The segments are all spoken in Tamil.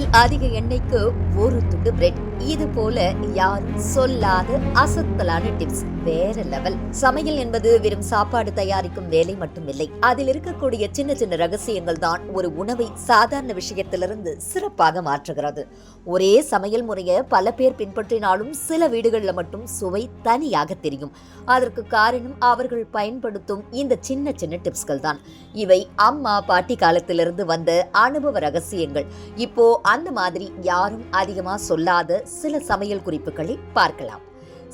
சமையலில் அதிக எண்ணெய்க்கு ஒரு துண்டு பிரெட் இது போல யாரும் சொல்லாத அசத்தலான டிப்ஸ் வேற லெவல் சமையல் என்பது வெறும் சாப்பாடு தயாரிக்கும் வேலை மட்டுமில்லை. அதில் இருக்கக்கூடிய சின்ன சின்ன ரகசியங்கள் தான் ஒரு உணவை சாதாரண விஷயத்திலிருந்து சிறப்பாக மாற்றுகிறது. ஒரே சமையல் முறையை பல பேர் பின்பற்றினாலும் சில வீடுகளில் மட்டும் சுவை தனியாக தெரியும். அதற்கு காரணம் அவர்கள் பயன்படுத்தும் இந்த சின்ன சின்ன டிப்ஸ்கள் தான். இவை அம்மா பாட்டி காலத்திலிருந்து வந்த அனுபவ ரகசியங்கள். இப்போ அந்த மாதிரி யாரும் அதிகமா சொல்லாத சில சமையல் குறிப்புகளை பார்க்கலாம்.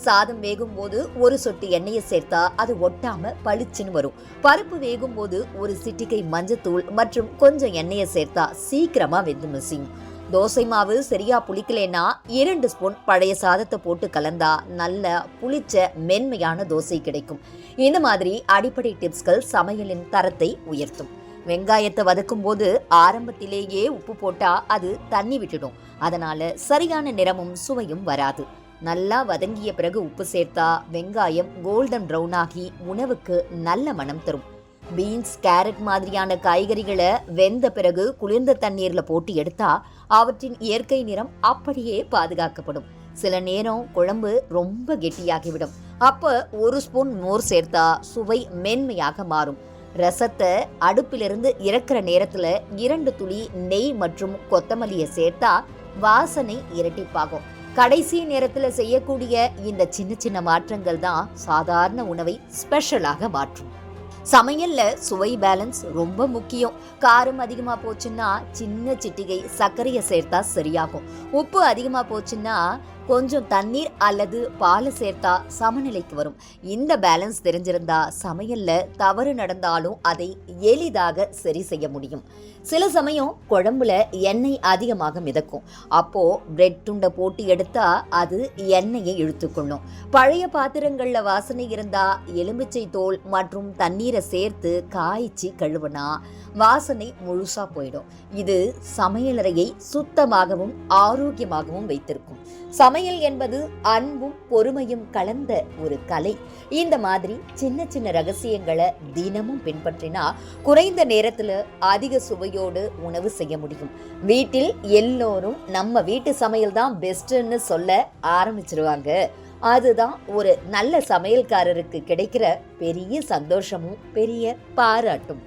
சாதம் வேகும் போது ஒரு சொட்டு எண்ணெயை சேர்த்தா அது ஒட்டாம பளிச்சுன்னு வரும். பருப்பு வேகும் போது ஒரு சிட்டிகை மஞ்சத்தூள் மற்றும் கொஞ்சம் எண்ணெயை சேர்த்தா சீக்கிரமா வெந்து மிசியும். தோசை மாவு சரியா புளிக்கலைன்னா இரண்டு ஸ்பூன் பழைய சாதத்தை போட்டு கலந்தா நல்ல புளிச்ச மென்மையான தோசை கிடைக்கும். இந்த மாதிரி அடிப்படை டிப்ஸ்கள் சமையலின் தரத்தை உயர்த்தும். வெங்காயத்தை வதக்கும் போது ஆரம்பத்திலேயே உப்பு போட்டா அது தண்ணி விட்டுடும். அதனால சரியான நிறமும் சுவையும் வராது. நல்லா வதங்கிய பிறகு உப்பு சேர்த்தா வெங்காயம் கோல்டன் ப்ரௌன் ஆகி உணவுக்கு நல்ல மனம் தரும். பீன்ஸ் கேரட் மாதிரியான காய்கறிகளை வெந்த பிறகு குளிர்ந்த தண்ணீர்ல போட்டு எடுத்தா அவற்றின் இயற்கை நிறம் அப்படியே பாதுகாக்கப்படும். சில நேரம் குழம்பு ரொம்ப கெட்டியாகிவிடும். அப்ப ஒரு ஸ்பூன் மோர் சேர்த்தா சுவை மென்மையாக மாறும். ரசத்தை அடுப்பிலிருந்து இறக்குற நேரத்துல இரண்டு துளி நெய் மற்றும் கொத்தமல்லியை சேர்த்தா வாசனை இரட்டிப்பாகும். கடைசி நேரத்துல செய்யக்கூடிய இந்த சின்ன சின்ன மாற்றங்கள் தான் சாதாரண உணவை ஸ்பெஷலாக மாற்றும். சமையல்ல சுவை பேலன்ஸ் ரொம்ப முக்கியம். காரம் அதிகமா போச்சுன்னா சின்ன சிட்டிகை சர்க்கரையை சேர்த்தா சரியாகும். உப்பு அதிகமா போச்சுன்னா கொஞ்சம் தண்ணீர் அல்லது பாலை சேர்த்தா சமநிலைக்கு வரும். இந்த பேலன்ஸ் தெரிஞ்சிருந்தா சமையல்ல தவறு நடந்தாலும் அதை எளிதாக சரி செய்ய முடியும். சில சமயம் குழம்புல எண்ணெய் அதிகமாக மிதக்கும். அப்போ பிரெட் துண்டை போட்டு எடுத்தா அது எண்ணெயை இழுத்துக்கொள்ளும். பழைய பாத்திரங்கள்ல வாசனை இருந்தா எலுமிச்சை தோல் மற்றும் தண்ணீரை சேர்த்து காய்ச்சி கழுவுனா வாசனை முழுசா போயிடும். இது சமையலறையை சுத்தமாகவும் ஆரோக்கியமாகவும் வைத்திருக்கும். சம சமையல் என்பது அன்பும் பொறுமையும் கலந்த ஒரு கலை. இந்த மாதிரி சின்ன சின்ன ரகசியங்களை தினமும் பின்பற்றினா குறைந்த நேரத்துல அதிக சுவையோடு உணவு செய்ய முடியும். வீட்டில் எல்லோரும் நம்ம வீட்டு சமையல் தான் பெஸ்ட்னு சொல்ல ஆரம்பிச்சிருவாங்க. அதுதான் ஒரு நல்ல சமையல்காரருக்கு கிடைக்கிற பெரிய சந்தோஷமும் பெரிய பாராட்டும்.